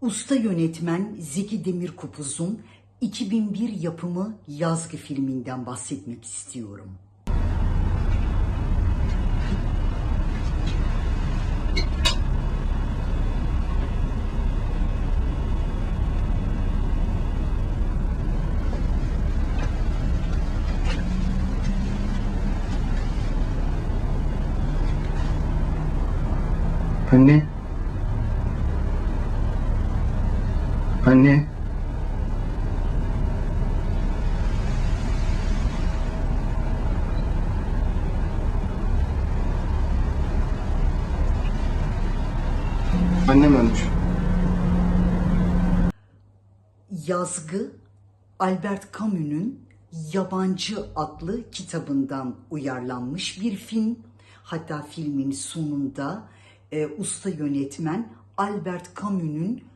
Usta yönetmen Zeki Demirkubuz'un 2001 yapımı Yazgı filminden bahsetmek istiyorum. Anne. Anne. Annem ölmüş. Yazgı Albert Camus'un Yabancı adlı kitabından uyarlanmış bir film. Hatta filmin sonunda e, usta yönetmen Albert Camus'un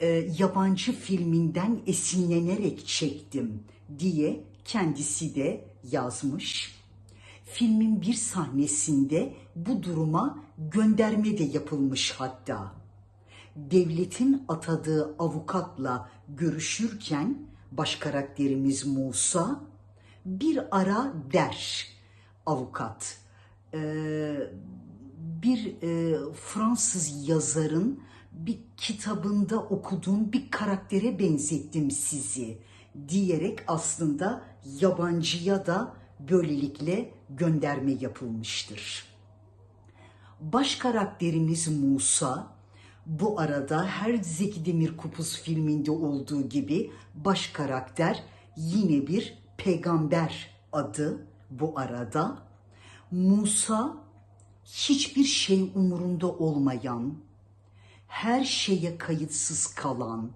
e, yabancı filminden esinlenerek çektim diye kendisi de yazmış. Filmin bir sahnesinde bu duruma gönderme de yapılmış hatta devletin atadığı avukatla görüşürken baş karakterimiz Musa bir ara der avukat. Ee, bir e, Fransız yazarın bir kitabında okuduğum bir karaktere benzettim sizi diyerek aslında yabancıya da böylelikle gönderme yapılmıştır. Baş karakterimiz Musa bu arada her Zeki Demirkubuz filminde olduğu gibi baş karakter yine bir peygamber adı bu arada. Musa hiçbir şey umurunda olmayan, her şeye kayıtsız kalan,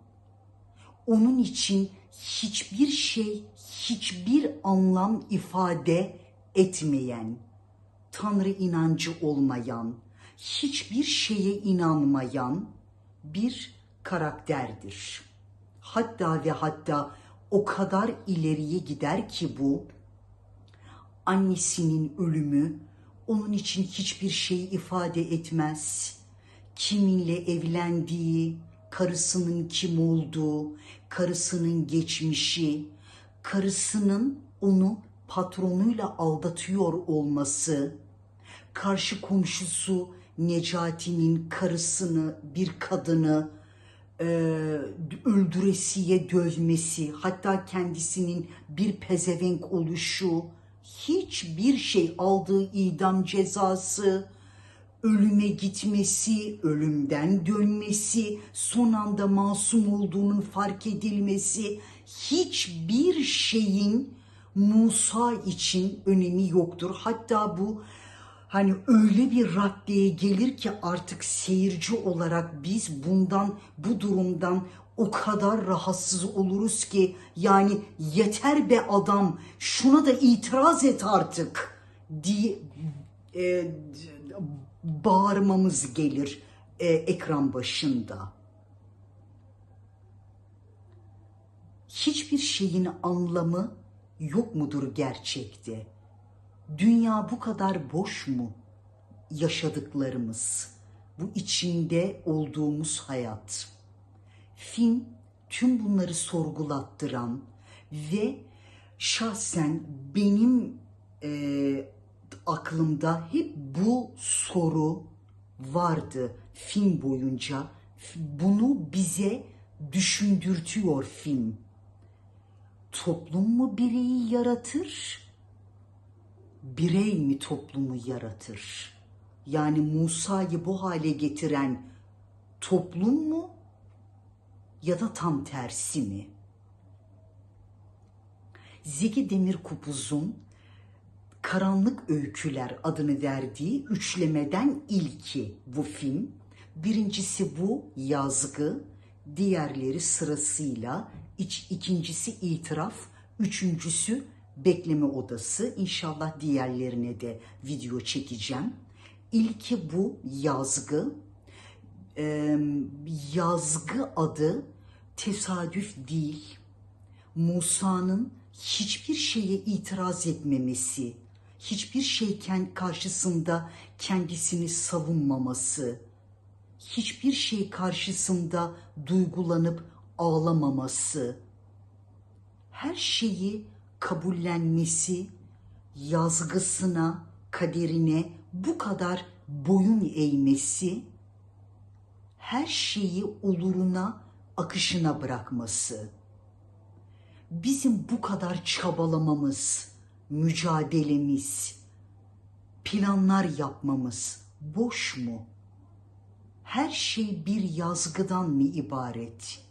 onun için hiçbir şey, hiçbir anlam ifade etmeyen, Tanrı inancı olmayan, hiçbir şeye inanmayan bir karakterdir. Hatta ve hatta o kadar ileriye gider ki bu annesinin ölümü onun için hiçbir şey ifade etmez. Kiminle evlendiği, karısının kim olduğu, karısının geçmişi, karısının onu patronuyla aldatıyor olması, karşı komşusu Necati'nin karısını, bir kadını e, öldüresiye dövmesi, hatta kendisinin bir pezevenk oluşu, hiçbir şey aldığı idam cezası, ölüme gitmesi, ölümden dönmesi, son anda masum olduğunun fark edilmesi, hiçbir şeyin Musa için önemi yoktur. Hatta bu hani öyle bir raddeye gelir ki artık seyirci olarak biz bundan, bu durumdan o kadar rahatsız oluruz ki yani yeter be adam şuna da itiraz et artık diye e, bağırmamız gelir e, ekran başında. Hiçbir şeyin anlamı yok mudur gerçekte? Dünya bu kadar boş mu? Yaşadıklarımız, bu içinde olduğumuz hayat. Film tüm bunları sorgulattıran ve şahsen benim e, aklımda hep bu soru vardı film boyunca. Bunu bize düşündürtüyor film. Toplum mu bireyi yaratır? Birey mi toplumu yaratır? Yani Musa'yı bu hale getiren toplum mu ya da tam tersi mi? Zeki Demirkubuz'un Karanlık Öyküler adını verdiği üçlemeden ilki bu film. Birincisi bu yazgı, diğerleri sırasıyla iç, ikincisi itiraf, üçüncüsü bekleme odası. İnşallah diğerlerine de video çekeceğim. İlki bu yazgı. Ee, yazgı adı tesadüf değil. Musa'nın hiçbir şeye itiraz etmemesi, hiçbir şeyken karşısında kendisini savunmaması, hiçbir şey karşısında duygulanıp ağlamaması, her şeyi kabullenmesi, yazgısına, kaderine bu kadar boyun eğmesi, her şeyi oluruna, akışına bırakması. Bizim bu kadar çabalamamız, mücadelemiz, planlar yapmamız boş mu? Her şey bir yazgıdan mı ibaret?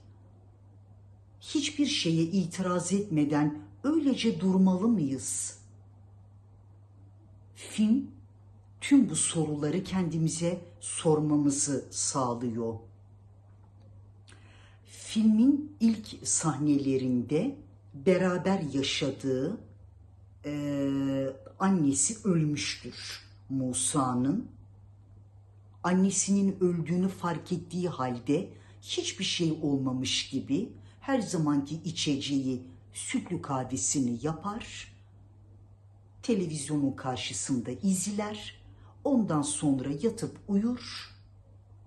Hiçbir şeye itiraz etmeden öylece durmalı mıyız? Film tüm bu soruları kendimize sormamızı sağlıyor. Filmin ilk sahnelerinde beraber yaşadığı eee, annesi ölmüştür Musa'nın. Annesinin öldüğünü fark ettiği halde hiçbir şey olmamış gibi her zamanki içeceği sütlü kahvesini yapar televizyonun karşısında izler, ondan sonra yatıp uyur,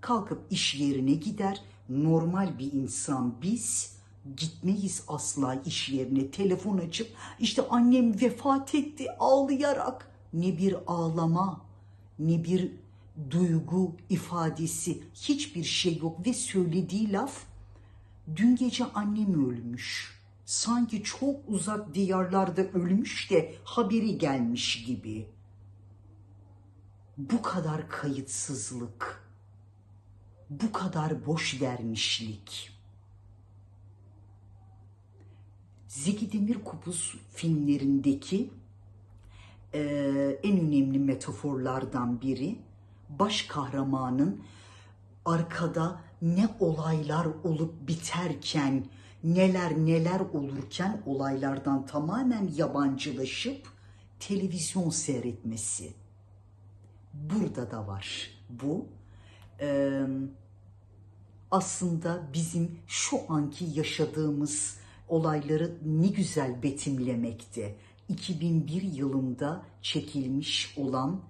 kalkıp iş yerine gider. Normal bir insan biz gitmeyiz asla iş yerine telefon açıp işte annem vefat etti ağlayarak ne bir ağlama ne bir duygu ifadesi hiçbir şey yok ve söylediği laf Dün gece annem ölmüş. Sanki çok uzak diyarlarda ölmüş de haberi gelmiş gibi. Bu kadar kayıtsızlık, bu kadar boş vermişlik. Zeki Demirkubuz filmlerindeki eee, en önemli metaforlardan biri baş kahramanın arkada ne olaylar olup biterken, neler neler olurken olaylardan tamamen yabancılaşıp televizyon seyretmesi. Burada da var bu. Eee, aslında bizim şu anki yaşadığımız olayları ne güzel betimlemekte. 2001 yılında çekilmiş olan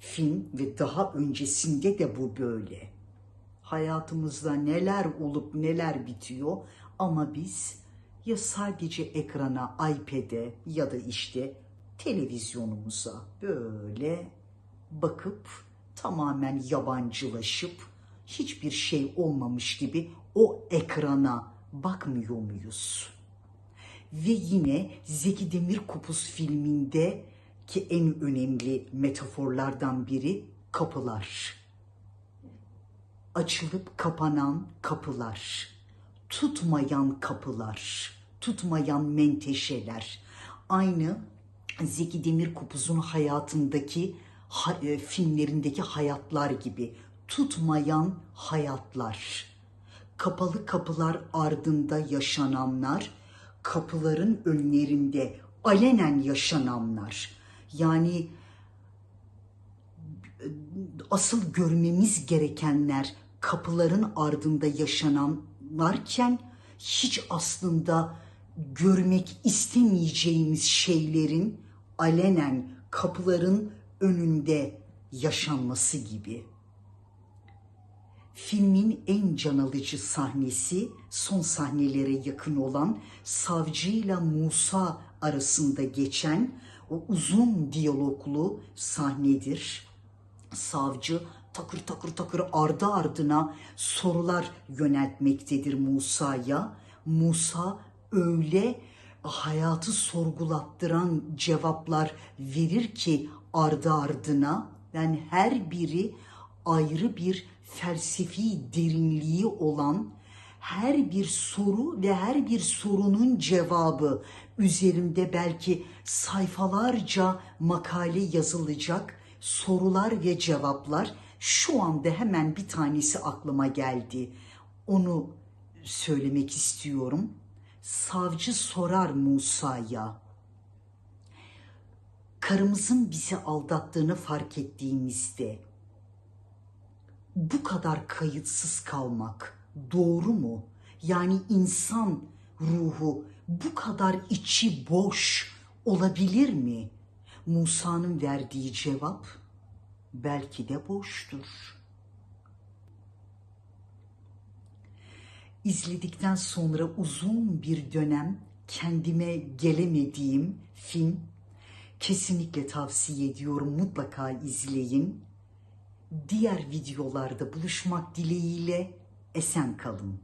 film ve daha öncesinde de bu böyle. Hayatımızda neler olup neler bitiyor ama biz ya sadece ekrana, iPad'e ya da işte televizyonumuza böyle bakıp tamamen yabancılaşıp hiçbir şey olmamış gibi o ekrana bakmıyor muyuz? Ve yine Zeki Demirkubuz filminde ki en önemli metaforlardan biri kapılar. Açılıp kapanan kapılar, tutmayan kapılar, tutmayan menteşeler. Aynı Zeki Demirkubuz'un hayatındaki ha- e, filmlerindeki hayatlar gibi tutmayan hayatlar. Kapalı kapılar ardında yaşananlar, kapıların önlerinde alenen yaşananlar. Yani asıl görmemiz gerekenler kapıların ardında yaşananlarken hiç aslında görmek istemeyeceğimiz şeylerin alenen kapıların önünde yaşanması gibi. Filmin en can alıcı sahnesi son sahnelere yakın olan savcıyla Musa arasında geçen o uzun diyaloglu sahnedir. Savcı takır takır takır ardı ardına sorular yöneltmektedir Musa'ya. Musa öyle hayatı sorgulattıran cevaplar verir ki ardı ardına yani her biri ayrı bir felsefi derinliği olan her bir soru ve her bir sorunun cevabı üzerinde belki sayfalarca makale yazılacak sorular ve cevaplar şu anda hemen bir tanesi aklıma geldi. Onu söylemek istiyorum. Savcı sorar Musa'ya karımızın bizi aldattığını fark ettiğimizde bu kadar kayıtsız kalmak doğru mu? Yani insan ruhu bu kadar içi boş olabilir mi? Musa'nın verdiği cevap belki de boştur. izledikten sonra uzun bir dönem kendime gelemediğim film kesinlikle tavsiye ediyorum. Mutlaka izleyin. Diğer videolarda buluşmak dileğiyle esen kalın.